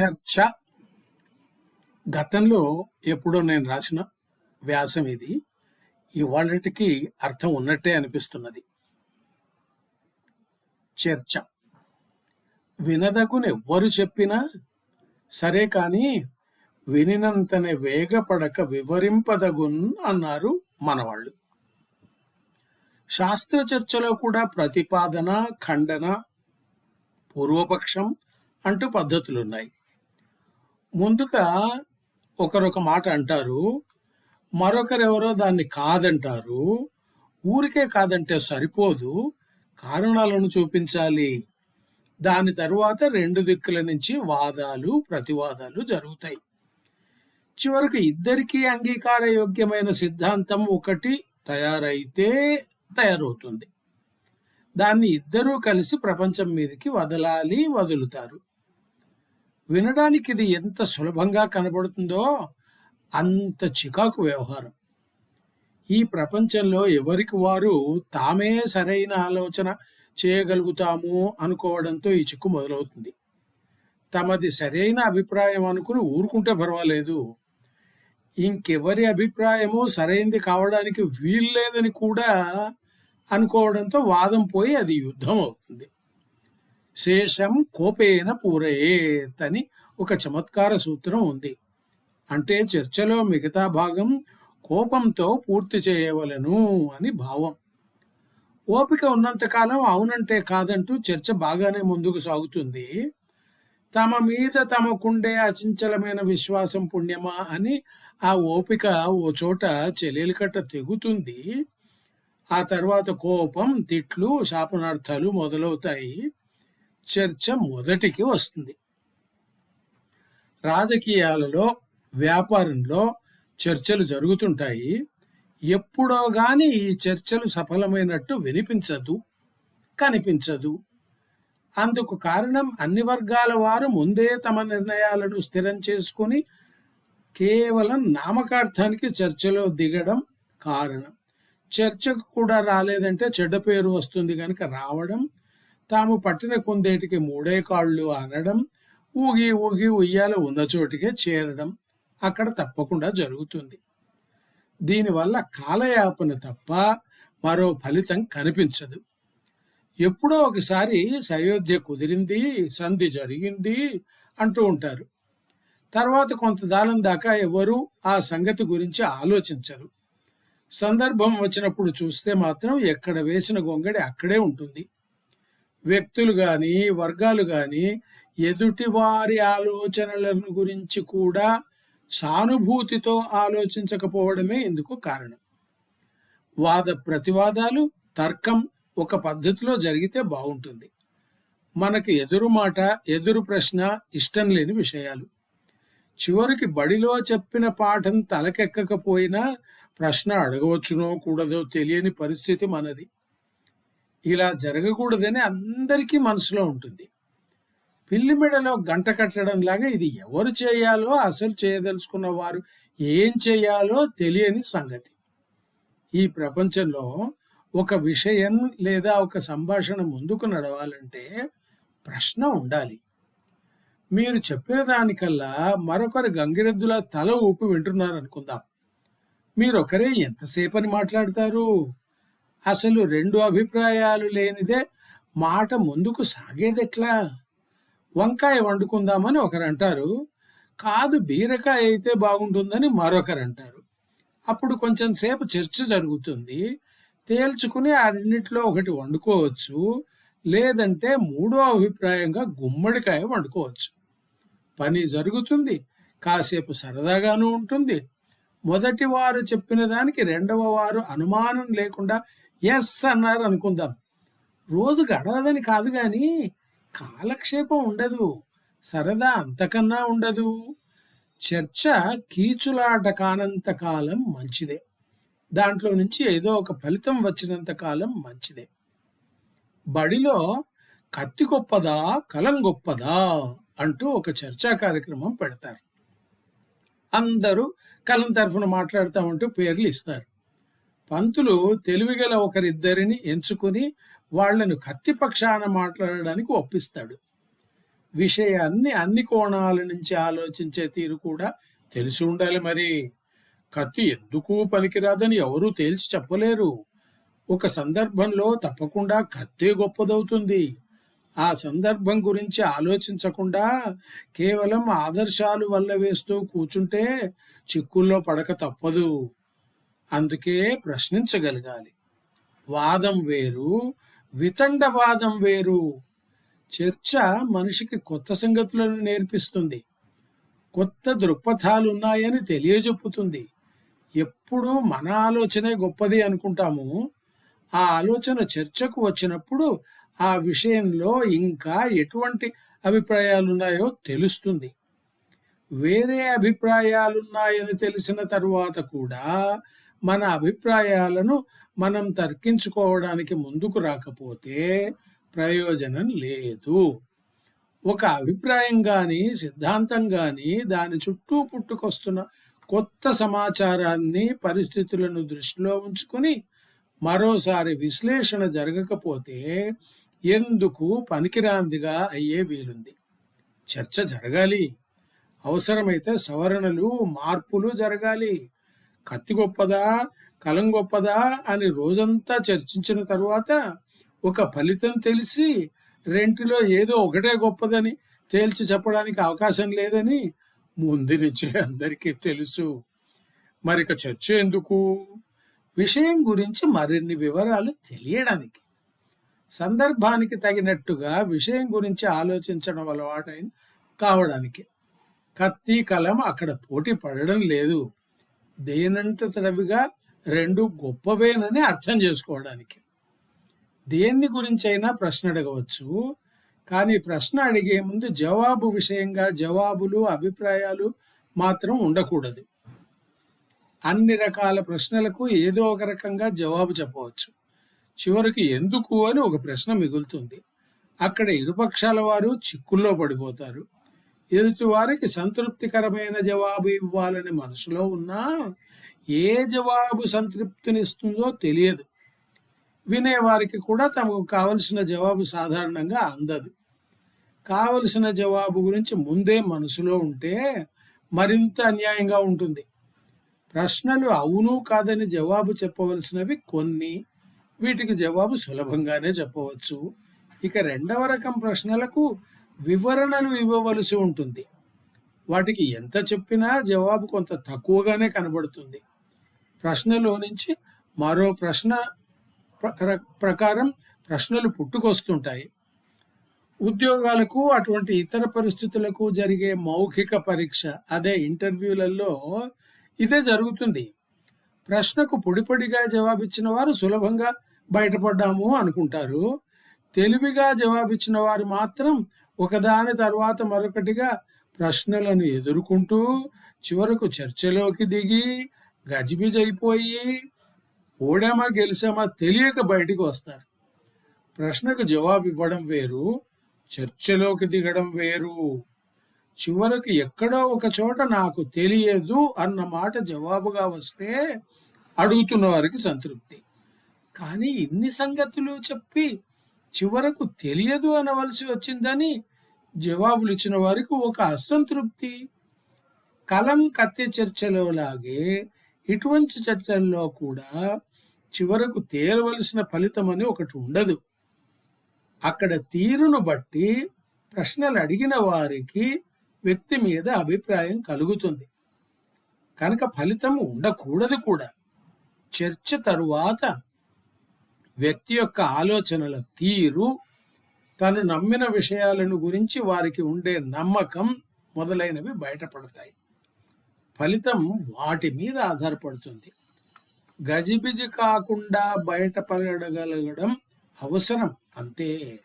చర్చ గతంలో ఎప్పుడో నేను రాసిన వ్యాసం ఇది. ఇవాళటికి అర్థం ఉన్నట్టే అనిపిస్తున్నది. చర్చ. వినదగును ఎవ్వరు చెప్పినా సరే కానీ వినినంతనే వేగపడక వివరింపదగున్ అన్నారు మనవాళ్ళు. శాస్త్ర చర్చలో కూడా ప్రతిపాదన ఖండన పూర్వపక్షం అంటూ పద్ధతులున్నాయి. ముందుగా ఒకరొక మాట అంటారు మరొకరెవరో దాన్ని కాదంటారు ఊరికే కాదంటే సరిపోదు కారణాలను చూపించాలి. దాని తరువాత రెండు దిక్కుల నుంచి వాదాలు ప్రతివాదాలు జరుగుతాయి. చివరకు ఇద్దరికీ అంగీకార యోగ్యమైన సిద్ధాంతం ఒకటి తయారైతే తయారవుతుంది. దాన్ని ఇద్దరూ కలిసి ప్రపంచం మీదకి వదలాలి వదులుతారు. వినడానికి ఇది ఎంత సులభంగా కనబడుతుందో అంత చికాకు వ్యవహారం. ఈ ప్రపంచంలో ఎవరికి వారు తామే సరైన ఆలోచన చేయగలుగుతాము అనుకోవడంతో ఈ చిక్కు మొదలవుతుంది. తమది సరైన అభిప్రాయం అనుకుని ఊరుకుంటే పర్వాలేదు. ఇంకెవరి అభిప్రాయము సరైంది కావడానికి వీల్లేదని కూడా అనుకోవడంతో వాదం పోయి అది యుద్ధం అవుతుంది శేషం కోపేన పూరయేత్ అని ఒక చమత్కార సూత్రం ఉంది. అంటే చర్చలో మిగతా భాగం కోపంతో పూర్తి చేయవలను అని భావం. ఓపిక ఉన్నంతకాలం అవునంటే కాదంటూ చర్చ బాగానే ముందుకు సాగుతుంది. తమ మీద తమకుండే అచంచలమైన విశ్వాసం పుణ్యమా అని ఆ ఓపిక ఓ చోట చెల్లెలికట్ట తెగుతుంది. ఆ తర్వాత కోపం తిట్లు శాపనార్థాలు మొదలవుతాయి. చర్చ మొదటికి వస్తుంది. రాజకీయాలలో వ్యాపారంలో చర్చలు జరుగుతుంటాయి. ఎప్పుడో గాని ఈ చర్చలు సఫలమైనట్టు వినిపించదు కనిపించదు. అందుకు కారణం అన్ని వర్గాల వారు ముందే తమ నిర్ణయాలను స్థిరం చేసుకుని కేవలం నామకార్థానికి చర్చలో దిగడం కారణం. చర్చకు కూడా రాలేదంటే చెడ్డ పేరు వస్తుంది కనుక రావడం తాము పట్టిన కుందేటికి మూడే కాళ్ళు అనడం ఊగి ఊగి ఉయ్యాల ఉన్న చోటికే చేరడం అక్కడ తప్పకుండా జరుగుతుంది. దీనివల్ల కాలయాపన తప్ప మరో ఫలితం కనిపించదు. ఎప్పుడో ఒకసారి సయోధ్య కుదిరింది సంధి జరిగింది అంటూ ఉంటారు. తర్వాత కొంత దానం దాకా ఎవరూ ఆ సంగతి గురించి ఆలోచించరు. సందర్భం వచ్చినప్పుడు చూస్తే మాత్రం ఎక్కడ వేసిన గొంగడి అక్కడే ఉంటుంది. వ్యక్తులు గాని వర్గాలు గాని ఎదుటి వారి ఆలోచనలను గురించి కూడా సానుభూతితో ఆలోచించకపోవడమే ఇందుకు కారణం. వాద ప్రతివాదాలు తర్కం ఒక పద్ధతిలో జరిగితే బాగుంటుంది. మనకి ఎదురు మాట ఎదురు ప్రశ్న ఇష్టం లేని విషయాలు. చివరికి బడిలో చెప్పిన పాఠం తలకెక్కకపోయినా ప్రశ్న అడగవచ్చునో కూడదో తెలియని పరిస్థితి మనది. ఇలా జరగకూడదని అందరికీ మనసులో ఉంటుంది. పిల్లి మెడలో గంట కట్టడం లాగా ఇది ఎవరు చేయాలో అసలు చేయదలుచుకున్న వారు ఏం చేయాలో తెలియని సంగతి. ఈ ప్రపంచంలో ఒక విషయం లేదా ఒక సంభాషణ ముందుకు నడవాలంటే ప్రశ్న ఉండాలి. మీరు చెప్పిన దానికల్లా మరొకరు గంగిరెద్దుల తల ఊపి వింటున్నారు అనుకుందాం మీరొకరే ఎంతసేపని మాట్లాడతారు? అసలు రెండు అభిప్రాయాలు లేనిదే మాట ముందుకు సాగేదెట్లా? వంకాయ వండుకుందామని ఒకరు అంటారు కాదు బీరకాయ అయితే బాగుంటుందని మరొకరు అంటారు అప్పుడు కొంచెం సేపు చర్చ జరుగుతుంది తేల్చుకుని ఆ రెండిట్లో ఒకటి వండుకోవచ్చు లేదంటే మూడో అభిప్రాయంగా గుమ్మడికాయ వండుకోవచ్చు. పని జరుగుతుంది కాసేపు సరదాగాను ఉంటుంది. మొదటి వారు చెప్పిన దానికి రెండవ వారు అనుమానం లేకుండా ఎస్ అన్నారు అనుకుందాం. రోజు గడవదని కాదు కానీ కాలక్షేపం ఉండదు. సరదా అంతకన్నా ఉండదు. చర్చ కీచులాట కానంత కాలం మంచిదే. దాంట్లో నుంచి ఏదో ఒక ఫలితం వచ్చినంత కాలం మంచిదే. బడిలో కత్తి గొప్పదా కలం గొప్పదా అంటూ ఒక చర్చా కార్యక్రమం పెడతారు. అందరూ కలం తరఫున మాట్లాడతామంటూ పేర్లు ఇస్తారు. పంతులు తెలివిగల ఒకరిద్దరిని ఎంచుకుని వాళ్ళను కత్తిపక్షాన మాట్లాడడానికి ఒప్పిస్తాడు. విషయాన్ని అన్ని కోణాల నుంచి ఆలోచించే తీరు కూడా తెలిసి ఉండాలి మరి. కత్తి ఎందుకు పనికిరాదని ఎవరూ తేల్చి చెప్పలేరు. ఒక సందర్భంలో తప్పకుండా కత్తే గొప్పదవుతుంది. ఆ సందర్భం గురించి ఆలోచించకుండా కేవలం ఆదర్శాలు వల్ల వేస్తూ కూర్చుంటే చిక్కుల్లో పడక తప్పదు. అందుకే ప్రశ్నించగలగాలి. వాదం వేరు వితండవాదం వేరు. చర్చ మనిషికి కొత్త సంగతులను నేర్పిస్తుంది. కొత్త దృక్పథాలు ఉన్నాయని తెలియజెప్పుతుంది. ఎప్పుడు మన ఆలోచనే గొప్పది అనుకుంటాము. ఆ ఆలోచన చర్చకు వచ్చినప్పుడు ఆ విషయంలో ఇంకా ఎటువంటి అభిప్రాయాలున్నాయో తెలుస్తుంది. వేరే అభిప్రాయాలున్నాయని తెలిసిన తరువాత కూడా మన అభిప్రాయాలను మనం తర్కించుకోవడానికి ముందుకు రాకపోతే ప్రయోజనం లేదు. ఒక అభిప్రాయం కానీ సిద్ధాంతం కానీ దాని చుట్టూ పుట్టుకొస్తున్న కొత్త సమాచారాన్ని పరిస్థితులను దృష్టిలో ఉంచుకుని మరోసారి విశ్లేషణ జరగకపోతే ఎందుకు పనికిరాందిగా అయ్యే వీలుంది? చర్చ జరగాలి. అవసరమైతే సవరణలు మార్పులు జరగాలి. కత్తి గొప్పదా కలం గొప్పదా అని రోజంతా చర్చించిన తరువాత ఒక ఫలితం తెలిసి రెంటిలో ఏదో ఒకటే గొప్పదని తేల్చి చెప్పడానికి అవకాశం లేదని ముందు నుంచే అందరికీ తెలుసు. మరిక చర్చ ఎందుకు? విషయం గురించి మరిన్ని వివరాలు తెలియడానికి. సందర్భానికి తగినట్టుగా విషయం గురించి ఆలోచించడం అలవాటైన కావడానికి. కత్తి కలం అక్కడ పోటీ పడడం లేదు. దేనంతటవిగా రెండు గొప్పవేనని అర్థం చేసుకోవడానికి. దేన్ని గురించైనా ప్రశ్న అడగవచ్చు. కానీ ప్రశ్న అడిగే ముందు జవాబు విషయంగా జవాబులు అభిప్రాయాలు మాత్రం ఉండకూడదు. అన్ని రకాల ప్రశ్నలకు ఏదో ఒక రకంగా జవాబు చెప్పవచ్చు. చివరికి ఎందుకు అని ఒక ప్రశ్న మిగులుతుంది. అక్కడ ఇరుపక్షాల వారు చిక్కుల్లో పడిపోతారు. ఎదుటి వారికి సంతృప్తికరమైన జవాబు ఇవ్వాలని మనసులో ఉన్నా ఏ జవాబు సంతృప్తినిస్తుందో తెలియదు. వినేవారికి కూడా తమకు కావలసిన జవాబు సాధారణంగా అందదు. కావలసిన జవాబు గురించి ముందే మనసులో ఉంటే మరింత అన్యాయంగా ఉంటుంది. ప్రశ్నలు అవును కాదని జవాబు చెప్పవలసినవి కొన్ని వీటికి జవాబు సులభంగానే చెప్పవచ్చు. ఇక రెండవ రకం ప్రశ్నలకు వివరణలు ఇవ్వవలసి ఉంటుంది. వాటికి ఎంత చెప్పినా జవాబు కొంత తక్కువగానే కనబడుతుంది. ప్రశ్నలో నుంచి మరో ప్రశ్న ప్ర- ప్రకారం ప్రశ్నలు పుట్టుకొస్తుంటాయి. ఉద్యోగాలకు అటువంటి ఇతర పరిస్థితులకు జరిగే మౌఖిక పరీక్ష అదే ఇంటర్వ్యూలలో ఇదే జరుగుతుంది. ప్రశ్నకు పొడిపొడిగా జవాబిచ్చిన వారు సులభంగా బయటపడ్డాము అనుకుంటారు. తెలివిగా జవాబిచ్చిన వారు మాత్రం ఒకదాని తర్వాత మరొకటిగా ప్రశ్నలను ఎదుర్కొంటూ చివరకు చర్చలోకి దిగి గజిబిజైపోయి ఓడామా గెలిచామా తెలియక బయటికి వస్తారు. ప్రశ్నకు జవాబు ఇవ్వడం వేరు చర్చలోకి దిగడం వేరు. చివరకు ఎక్కడో ఒక చోట నాకు తెలియదు అన్న మాట జవాబుగా వస్తే అడుగుతున్న వారికి సంతృప్తి. కానీ ఇన్ని సంగతులు చెప్పి చివరకు తెలియదు అనవలసి వచ్చిందని జవాబులు ఇచ్చిన వారికి ఒక అసంతృప్తి. కలం కత్తి చర్చలో లాగే ఇటువంటి చర్చల్లో కూడా చివరకు తేరవలసిన ఫలితం అని ఒకటి ఉండదు. అక్కడ తీరును బట్టి ప్రశ్నలు అడిగిన వారికి వ్యక్తి మీద అభిప్రాయం కలుగుతుంది. కనుక ఫలితం ఉండకూడదు కూడా. చర్చ తరువాత వ్యక్తి యొక్క ఆలోచనల తీరు తను నమ్మిన విషయాలను గురించి వారికి ఉండే నమ్మకం మొదలైనవి బయటపడతాయి. ఫలితం వాటి మీద ఆధారపడుతుంది. గజిబిజి కాకుండా బయటపడగలగడం అవసరం అంతే.